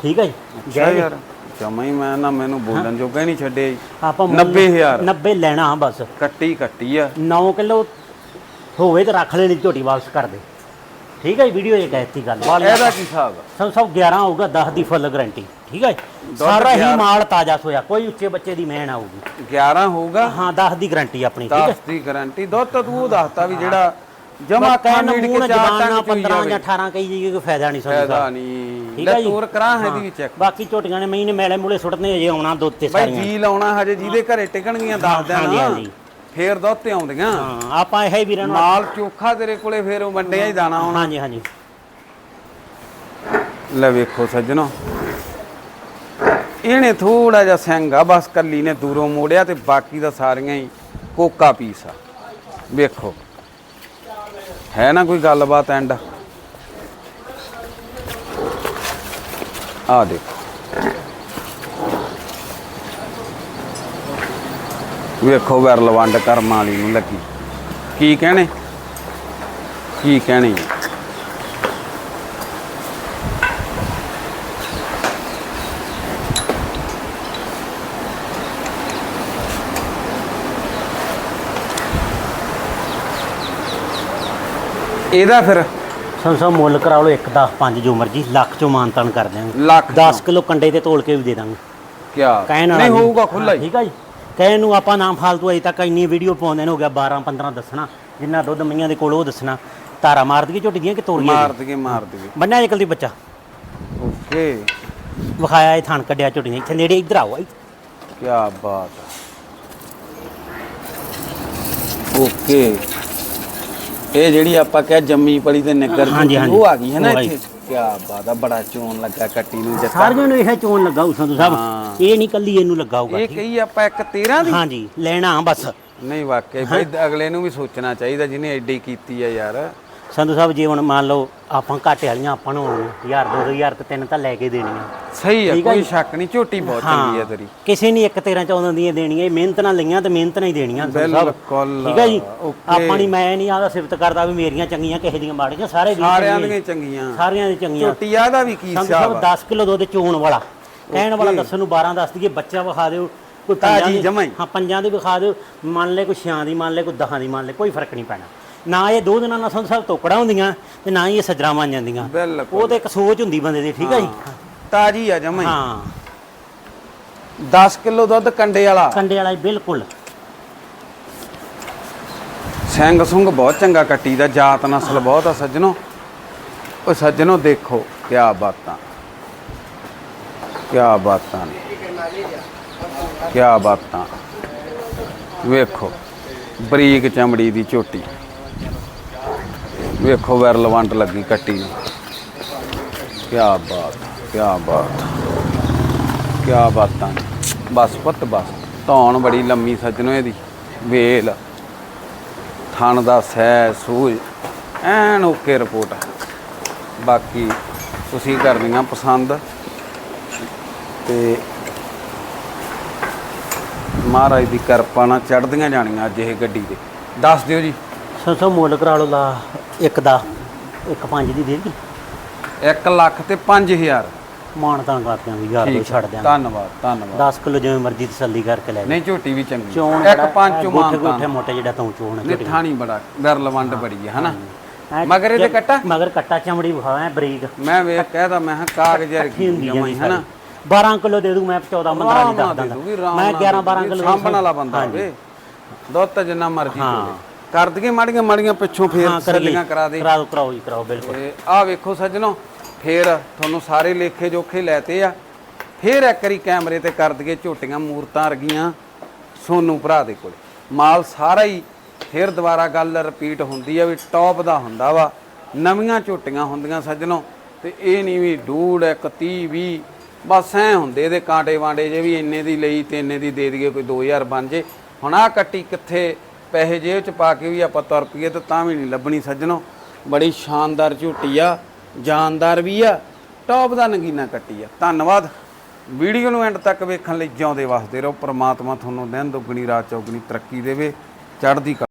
ਠੀਕ ਹੈ ਜੀ? ਅੱਛਾ ਯਾਰ ਜਮਾ ਹੀ ਮੈਂ ਨਾ ਮੈਨੂੰ ਬੋਲਣ ਜੋਗਾ ਹੀ ਨਹੀਂ ਛੱਡੇ ਆਪਾਂ ਮੁੱਲ 90000 90 ਲੈਣਾ ਬਸ। ਕੱਟੀ ਕੱਟੀ ਆ। 9 ਕਿਲੋ ਹੋਵੇ ਤਾਂ ਰੱਖ ਲੈਣੀ ਝੋਟੀ ਵਾਪਸ ਕਰ ਦੇ। ਠੀਕ ਹੈ ਵੀਡੀਓ ਇਹ ਕਹਿਤੀ ਗੱਲ। ਇਹਦਾ ਕੀ ਹਿਸਾਬ ਆ? ਸਭ ਸਭ 11 ਹੋਊਗਾ 10 ਦੀ ਫੁੱਲ ਗਾਰੰਟੀ ਠੀਕ ਹੈ? ਸਾਰਾ ਹੀ 11 ਮਾਲ ਤਾਜ਼ਾ ਸੋਇਆ। ਕੋਈ ਉੱਚੇ ਬੱਚੇ ਦੀ ਮੈਨ ਆਊਗੀ। 11 ਹੋਊਗਾ? ਹਾਂ 10 ਦੀ ਗਾਰੰਟੀ ਆਪਣੀ ਠੀਕ ਹੈ 10 ਦੀ ਗਾਰੰਟੀ ਦੁੱਧ ਤਾਂ ਤੂੰ ਦੱਸਤਾ ਵੀ ਜਿਹੜਾ ਜਮਾ ਨੂੰ ਨੀੜ ਕੇ ਚਾਰ ਜ਼ਬਾਨ ਨਾਲ ਟੰਗ ਚੋਈ 15 ਜਾਵੇ ਜਾਂ 18 ਕਈ ਜੀ ਕੋਈ ਫਾਇਦਾ ਨਹੀਂ ਫਾਇਦਾ ਨਹੀਂ। ਠੀਕ ਹੈ ਤੋਰ ਕਰਾਂ ਇਹਦੀ ਵੀ ਚੈੱਕ ਬਾਕੀ ਝੋਟੀਆਂ ਨੇ ਮਹੀਨੇ ਮੈਲੇ ਮੂਲੇ ਸੁੱਟਨੇ ਅਜੇ ਆਉਣਾ ਦੁੱਧ ਤੇ ਬਾਈ ਸਾਰੀਆਂ। ਜੀ ਲਾਉਣਾ ਹਜੇ ਜਿਹਦੇ ਘਰੇ ਟਿਕਣਗੀਆਂ ਦੱਸ ਹਾਂਜੀ, ਦੇਣਾ। ਹਾਂਜੀ। ਫੇਰ ਦੁੱਧ ਤੇ ਆਉਂਦੀਆਂ। ਹਾਂ ਆਪਾਂ ਇਹ ਹੀ ਵੀਰਾਂ ਨੂੰ ਮਾਲ ਚੋਖਾ ਤੇਰੇ ਕੋਲੇ ਫੇਰ ਉਹ ਵੰਡਿਆ ਹੀ ਦਾਣਾ ਹੁਣ। ਹਾਂਜੀ ਹਾਂਜੀ। ਲੈ ਵੇਖੋ ਸੱਜਣੋ। ਇਹਨੇ ਥੋੜਾ ਜਿਹਾ ਸਿੰਘ ਆ ਬਸ ਕੱਲੀ ਨੇ ਦੂਰੋਂ ਮੋੜਿਆ ਤੇ ਬਾਕੀ ਦਾ ਸਾਰੀਆਂ ਹੀ ਕੋਕਾ ਪੀਸ ਆ। ਵੇਖੋ। ਹੈ ਨਾ ਕੋਈ ਗੱਲਬਾਤ ਐਂਡ? ਆ ਦੇਖੋ। ਵੇਖੋ ਵਿਰਲ ਵੰਡ ਕਰਮਾਂ ਵਾਲੀ ਨੂੰ ਲੱਗੀ। ਕੀ ਕਹਿਣੇ? ਕੀ ਕਹਿਣੇ? ਇਹਦਾ ਫਿਰ? ਸਭ ਸਭ ਮੁੱਲ ਕਰਾ ਲਓ 1 10 5 ਜੋ ਮਰਜ਼ੀ ਲੱਖ ਚੋਂ ਮਾਨਤਾਨ ਕਰ ਦਿਆਂਗੇ। ਲੱਖ 10 ਕਿਲੋ ਕੰਡੇ ਤੇ ਤੋਲ ਕੇ ਵੀ ਦੇ ਦਾਂਗੇ। ਕਿਆ? ਕਹਿਣ ਵਾਲਾ ਨਹੀਂ ਨਹੀਂ। ਹੋਊਗਾ ਖੁੱਲਾ ਹੀ ਠੀਕ ਆ ਜੀ। ਕਹਿਣ ਨੂੰ ਆਪਾਂ ਨਾਮ ਫਾਲਤੂ ਅਜੇ ਤੱਕ ਇੰਨੀ ਵੀਡੀਓ ਪਾਉਂਦੇ ਨੇ ਹੋ ਗਿਆ 12 15 ਦੱਸਣਾ ਜਿੰਨਾ ਦੁੱਧ ਮਈਆਂ ਦੇ ਕੋਲ ਉਹ ਦੱਸਣਾ। ਤਾਰਾ ਮਾਰ ਦਈਏ ਝੋਟੀ ਦੀਆਂ ਕਿ ਤੋਰੀਆਂ ਮਾਰ ਦਈਏ ਮਾਰ ਦਈਏ। ਬੰਨਿਆ ਜਕਲ ਦੀ ਬੱਚਾ। ਓਕੇ। ਵਿਖਾਇਆ ਇਹ ਥਣ ਕੱਢਿਆ ਝੋਟੀ ਨੇ। ਇੱਥੇ ਨੇੜੇ ਇੱਧਰ ਆਓ। ਕਿਆ ਬਾਤ ਹੈ। ਓਕੇ। ਇਹ ਜਿਹੜੀ ਆਪਾਂ ਕਿਹਾ ਜੰਮੀ ਪਲੀ ਤੇ ਹਾਂਜੀ। ਉਹ ਆ ਗਈ ਹੈ ਨਾ। ਇੱਥੇ? ਕੀ ਬਾਤ ਆ ਬੜਾ ਚੋਣ ਲੱਗਾ ਕੱਟੀ ਨੂੰ ਜੱਟਾ ਸਾਰਿਆਂ ਨੂੰ ਇਹ ਚੋਣ ਲੱਗਾ ਉਸ ਸਾਹਿਬ। ਹਾਂ। ਇਹ ਨਹੀਂ ਕੱਲੀ ਇਹਨੂੰ ਲੱਗਾ ਹੋਊਗਾ ਇਹ ਕਹੀ ਆਪਾਂ ਇੱਕ 13 ਦੀ? ਹਾਂਜੀ ਲੈਣਾ ਬਸ। ਨਹੀਂ ਵਾਕਈ ਬਈ ਅਗਲੇ ਨੂੰ ਵੀ ਸੋਚਣਾ ਚਾਹੀਦਾ ਜਿਹਨੇ ਐਡੀ ਕੀਤੀ ਆ ਯਾਰ। ਸੰਧੂ ਸਾਹਿਬ ਜੇ ਹੁਣ ਮੰਨ ਲਓ ਆਪਾਂ ਘਾਟੇ ਵਾਲੀਆਂ ਆਪਾਂ ਨੂੰ ਹਜ਼ਾਰ ਦੋ ਦੋ ਹਜ਼ਾਰ ਤੇ ਤਿੰਨ ਤਾਂ ਲੈ ਕੇ ਦੇਣੀਆਂ। ਸਹੀ ਆ ਠੀਕ ਆ ਕੋਈ ਜੀ। ਸ਼ੱਕ ਨਹੀਂ ਝੋਟੀ ਬਹੁਤ ਚੰਗੀ ਆ ਤੇਰੀ। ਕਿਸੇ ਨੇ ਇੱਕ 13 14 ਦੀਆਂ ਦੇਣੀਆਂ ਇਹ ਮਿਹਨਤ ਨਾਲ ਲਈਆਂ ਤੇ ਮਿਹਨਤ ਨਾਲ ਹੀ ਦੇਣੀਆਂ ਸੰਧੂ ਸਾਹਿਬ। ਬਿਲਕੁਲ ਠੀਕ ਹੈ ਜੀ? ਓਕੇ। ਆਪਾਂ ਨਹੀਂ ਮੈਂ ਨਹੀਂ ਆਦਾ ਸਿਫਤ ਕਰਦਾ ਵੀ ਮੇਰੀਆਂ ਚੰਗੀਆਂ ਕਿਸੇ ਦੀਆਂ ਮਾੜੀਆਂ ਸਾਰੇ ਵੀਰ ਸਾਰਿਆਂ ਚੰਗੇ। ਦੀਆਂ ਚੰਗੀਆਂ। ਸਾਰਿਆਂ ਦੀਆਂ ਚੰਗੀਆਂ। ਝੋਟੀ ਆ ਦਾ ਵੀ ਕੀ ਸੰਧੂ ਹਿਸਾਬ ਸਾਹਿਬ ਆ? 10 ਕਿਲੋ ਦੁੱਧ ਚੋਣ ਵਾਲਾ। ਕਹਿਣ ਵਾਲਾ ਦੱਸਣ ਨੂੰ 12 ਦੱਸ ਦਈਏ ਬੱਚਾ ਵਿਖਾ ਦਿਓ ਕੋਈ ਪੰਜਾਂ ਤਾਜ਼ੀ ਦੀ- ਜਮਾਂ ਹੀ। ਹਾਂ ਪੰਜਾਂ ਦੀ ਵਿਖਾ ਦਿਓ ਮੰਨ ਲੈ ਕੋਈ ਛਿਆਂ ਦੀ ਮੰਨ ਲੈ ਕੋਈ ਦਹਾਂ ਦੀ ਮੰਨ ਲੈ ਕੋਈ ਫ਼ਰਕ ਨਹੀਂ ਪੈਣਾ। ਨਾ ਇਹ ਦੋ ਦਿਨਾਂ ਨਾਲ ਸੰਧੂ ਸਾਹਿਬ ਤੋਕੜਾ ਹੁੰਦੀਆਂ ਤੇ ਨਾ ਹੀ ਇਹ ਸਜਰਾ ਬਣ ਜਾਂਦੀਆਂ। ਬਿਲਕੁਲ। ਉਹ ਤੇ ਇੱਕ ਸੋਚ ਹੁੰਦੀ ਬੰਦੇ ਦੀ ਠੀਕ ਹੈ ਜੀ? ਤਾਜੀ ਆ ਜਮਾਈ ਹਾਂ। 10 ਕਿਲੋ ਦੁੱਧ ਕੰਡੇ ਵਾਲਾ। ਕੰਡੇ ਵਾਲਾ ਬਿਲਕੁਲ। ਸਿੰਘ ਸੁੰਗ ਬਹੁਤ ਚੰਗਾ ਕੱਟੀ ਦਾ ਜਾਤ ਨਸਲ ਬਹੁਤ ਆ ਸੱਜਣੋ। ਉਹ ਸੱਜਣੋ ਦੇਖੋ ਕੀ ਬਾਤਾਂ। ਕੀ ਬਾਤਾਂ ਨੇ। ਕੀ ਬਾਤਾਂ। ਵੇਖੋ ਬਰੀਕ ਚਮੜੀ ਦੀ ਝੋਟੀ। ਵੇਖੋ ਵਿਰਲ ਵੰਟ ਲੱਗੀ ਕੱਟੀ ਨੂੰ। ਕੀ ਬਾਤ ਕੀ ਬਾਤ। ਕੀ ਬਾਤਾਂ। ਬਸ ਪੁੱਤ ਬਸ, ਧੌਣ ਬੜੀ ਲੰਮੀ ਸੱਜਣੋ ਇਹਦੀ। ਵੇਲ। ਥਣ ਦਾ ਸਹਿ, ਸੂਝ। ਐਨ ਓਕੇ ਰਿਪੋਰਟ ਬਾਕੀ ਤੁਸੀਂ ਕਰਨੀਆਂ ਪਸੰਦ। ਤੇ ਮਹਾਰਾਜ ਦੀ ਕਿਰਪਾ ਨਾਲ ਚੜਦੀਆਂ ਜਾਣੀਆਂ ਅੱਜ ਇਹ ਗੱਡੀ ਦੇ ਦੱਸ ਦਿਓ ਜੀ। ਸੋ ਮੁੱਲ ਕਰਾ ਲਓ ਲਾ। ਇੱਕ ਦਾ ਇੱਕ ਪੰਜ ਦੀ ਦੇ ਦੀ। 1 ਲੱਖ ਤੇ 5000 ਮਾਣ ਤਾਂ ਕਰ ਦਿਆਂਗੇ ਯਾਰ ਠੀਕ ਛੱਡ ਹੈ। ਦਿਆਂਗੇ ਧੰਨਵਾਦ ਧੰਨਵਾਦ। 10 ਕਿਲੋ ਜਿਵੇਂ ਮਰਜ਼ੀ ਤਸੱਲੀ ਕਰਕੇ ਲੈ ਜਾ ਨਹੀਂ ਝੋਟੀ ਵੀ ਚੰਗੀ। ਚੋਣ ਇੱਕ ਪੰਜ ਚੋਂ ਗੋਠੇ ਮਾਨਤਾ। ਗੋਠੇ ਮੋਟੇ ਜਿਹੜਾ ਤੂੰ ਚੋਣ ਨੇ ਥਾਣੀ ਬੜਾ ਵਿਰਲ ਵੰਡ ਬੜੀ ਹੈ ਹਨਾ ਮਗਰ ਇਹਦੇ ਕੱਟਾ? ਮਗਰ ਕੱਟਾ ਚਮੜੀ ਵਿਖਾਵਾਂ ਬਰੀਕ। ਮੈਂ ਵੇਖ ਕਹਿਦਾ ਮੈਂ ਕਿਹਾ ਕਾਗਜ਼ ਰਖੀ ਹੁੰਦੀ ਜਮਾਈ ਹਨਾ? 12 ਕਿਲੋ ਦੇ ਦੂੰ ਮੈਂ 14 15 ਆਰਾਮ ਨਹੀਂ ਦੱਸ ਦੂਗੀ, ਮੈਂ ਨਾਲ 11 ਦੇ 12 ਦੂਗੀ, ਕਿਲੋ ਸਾਂਭਣ ਵਾਲਾ ਬੰਦਾ। ਹੋਵੇ। ਦੁੱਧ ਤਾਂ ਜਿੰਨਾ ਮਰਜ਼ੀ ਹਾਂ। ਕਰ ਦਈਏ ਮਾੜੀਆਂ ਮਾੜੀਆਂ ਪਿੱਛੋਂ ਫੇਰ ਹਾਂ ਕਰਾ ਦੇ। ਕਰਾਓ ਕਰਾਓ ਜੀ ਕਰਾਓ ਬਿਲਕੁਲ। ਤੇ ਆਹ ਵੇਖੋ ਸੱਜਣੋ ਫੇਰ ਤੁਹਾਨੂੰ ਸਾਰੇ ਲੇਖੇ ਜੋਖੇ ਲੈਤੇ ਆ। ਫੇਰ ਇੱਕ ਵਾਰੀ ਕੈਮਰੇ ਤੇ ਕਰ ਦਈਏ ਝੋਟੀਆਂ ਮੂਰਤਾਂ ਰਗੀਆਂ ਸੋਨੂ ਭਰਾ ਦੇ ਕੋਲ। ਮਾਲ ਸਾਰਾ ਹੀ ਫੇਰ ਦੁਬਾਰਾ ਗੱਲ ਰਿਪੀਟ ਹੁੰਦੀ ਆ ਵੀ ਟੌਪ ਦਾ ਹੁੰਦਾ ਵਾ। ਨਵੀਆਂ ਝੋਟੀਆਂ ਹੁੰਦੀਆਂ ਸੱਜਣੋ ਤੇ ਇਹ ਨਹੀਂ ਵੀ ਡੂੜ ਇੱਕ 30 20 ਬਸ ਐ ਹੁੰਦੇ ਇਹਦੇ ਕਾਂਟੇ ਵਾਂਡੇ ਜੇ ਵੀ ਇੰਨੇ ਦੀ ਲਈ ਤੇ ਇੰਨੇ ਦੀ ਦੇ ਦਈਏ ਕੋਈ 2000 ਬਣ ਜੇ। ਹੁਣ ਆ ਕੱਟੀ ਕਿੱਥੇ ਪੈਸੇ ਜੇਬ ਚ ਪਾ ਕੇ ਵੀ ਆਪਾਂ ਤੁਰ ਪਈਏ ਤੇ ਤਾਂ ਵੀ ਨਹੀਂ ਲੱਭਣੀ ਸੱਜਣੋ। ਬੜੀ ਸ਼ਾਨਦਾਰ ਝੂਟੀ ਆ, ਜਾਨਦਾਰ ਵੀ ਆ ਟੌਪ ਦਾ ਨਗੀਨਾ ਕੱਟੀ ਆ। ਧੰਨਵਾਦ। ਵੀਡੀਓ ਨੂੰ ਐਂਡ ਤੱਕ ਵੇਖਣ ਲਈ ਜਿਉਂਦੇ ਵਸਦੇ ਰਹੋ। ਪ੍ਰਮਾਤਮਾ ਤੁਹਾਨੂੰ ਦਿਨ ਦੁੱਗਣੀ, ਰਾਤ ਚੌਗਣੀ ਤਰੱਕੀ ਦੇਵੇ। ਚੜ੍ਹਦੀ ਕਲਾ।